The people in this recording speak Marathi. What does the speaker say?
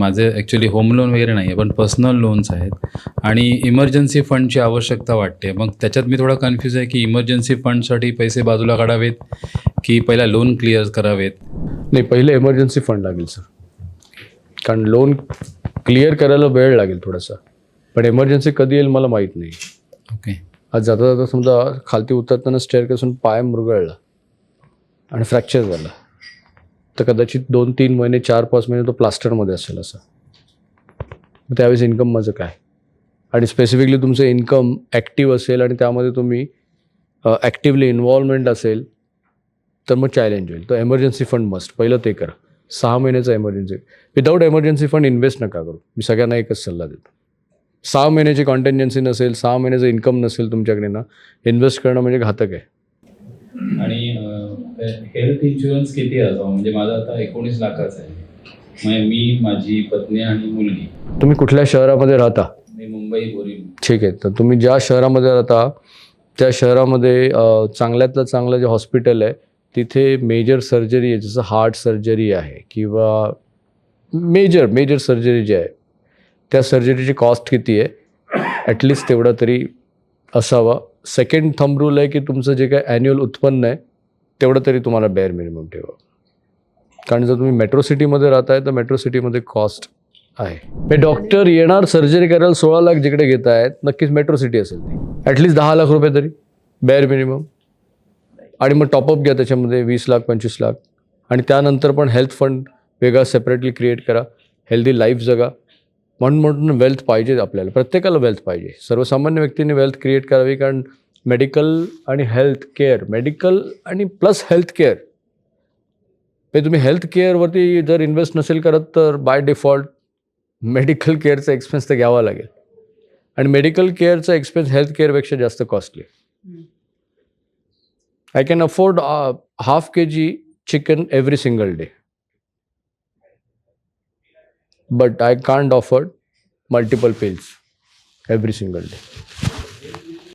माझे ॲक्च्युली होम लोन वगैरे नाही आहे पण पर्सनल लोन्स आहेत. आणि इमर्जन्सी फंडची आवश्यकता वाटते. मग त्याच्यात मी थोडा कन्फ्यूज आहे की इमर्जन्सी फंडसाठी पैसे बाजूला काढावेत की पहिला लोन क्लिअर करावेत? नाही पहिले एमर्जन्सी फंड लागेल सर कारण लोन क्लिअर करायला वेळ लागेल थोडासा. पण एमर्जन्सी कधी येईल मला माहीत नाही. ओके आज जाता जाता समजा खालती उतरताना स्टेअर कसून पाय मुरगळला आणि फ्रॅक्चर झाला. तर कदाचित दोन तीन महिने चार पाच महिने तो प्लास्टरमध्ये असेल असं. मग त्यावेळेस इन्कम माझं काय? आणि स्पेसिफिकली तुमचं इन्कम ॲक्टिव्ह असेल आणि त्यामध्ये तुम्ही ॲक्टिवली इन्व्हॉल्वमेंट असेल तर मग चॅलेंज होईल. तर एमर्जन्सी फंड मस्ट पहिलं ते करा. सहा महिन्याचा emergency without emergency fund invest नका करू. मी सगळ्यांना एकच सल्ला देतो. सहा महिन्याची कॉन्टेन्जन्सी नसेल सहा महिन्याचं इन्कम नसेल तुमच्याकडे ना इन्व्हेस्ट करणं म्हणजे घातक आहे. आणि हेल्थ इन्शुरन्स किती असावा? म्हणजे माझा आता एकोणीस लाखाचा आहे. म्हणजे मी माझी पत्नी आणि मुलगी. तुम्ही कुठल्या शहरामध्ये राहता? मी मुंबई बोरी ठीक आहे. तर तुम्ही ज्या शहरामध्ये राहता त्या शहरामध्ये अ, चांगल्यातलं चांगलं जे हॉस्पिटल आहे तिथे मेजर सर्जरी आहे जसं हार्ट सर्जरी आहे किंवा मेजर मेजर सर्जरी जी आहे त्या सर्जरीची कॉस्ट किती आहे? ॲटलिस्ट तेवढा तरी असावा. सेकंड थंब रूल आहे की तुमचं जे काय ॲन्युअल उत्पन्न आहे तेवढं तरी तुम्हाला बेअर मिनिमम ठेवा. कारण जर तुम्ही मेट्रो सिटीमध्ये राहताय तर मेट्रो सिटीमध्ये कॉस्ट आहे. हे डॉक्टर येणार सर्जरी करायला सोळा लाख जिकडे घेत आहेत नक्कीच मेट्रो सिटी असेल ती. ॲटलिस्ट दहा लाख रुपये तरी. बेअर मिनिमम आणि मग टॉपअप घ्या त्याच्यामध्ये वीस लाख पंचवीस लाख. आणि त्यानंतर पण हेल्थ फंड वेगळा सेपरेटली क्रिएट करा. हेल्दी लाईफ जगा. म्हणून म्हणून वेल्थ पाहिजे आपल्याला. प्रत्येकाला वेल्थ पाहिजे. सर्वसामान्य व्यक्तीने वेल्थ क्रिएट करावी कारण मेडिकल आणि हेल्थ केअर मेडिकल आणि प्लस हेल्थ केअर. म्हणजे तुम्ही हेल्थ केअरवरती जर इन्व्हेस्ट नसेल करत तर बाय डिफॉल्ट मेडिकल केअरचा एक्सपेन्स तर घ्यावा लागेल. आणि मेडिकल केअरचा एक्सपेन्स हेल्थ केअरपेक्षा जास्त costly. I can afford half K G chicken every single day. But I can't afford multiple pills every single day.